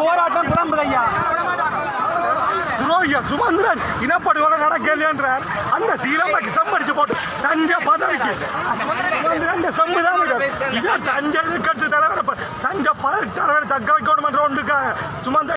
போராட்டம் கிளம்புது ஐயா. துரோகியா சுமந்திரன் இனப்படுகொலை நடக்கலையன்றார். அந்த சீரமைக்கு சம்படிச்சு போட்டு தஞ்ச பதவிக்கு. சுமந்திரன் சம்புதான் இதான் தஞ்ச எதிர்கட்சி தலைவர் தஞ்ச பதவி தலைவர் தக்க வைக்கணும் என்ற ஒன்றுக்காக சுமந்திரன்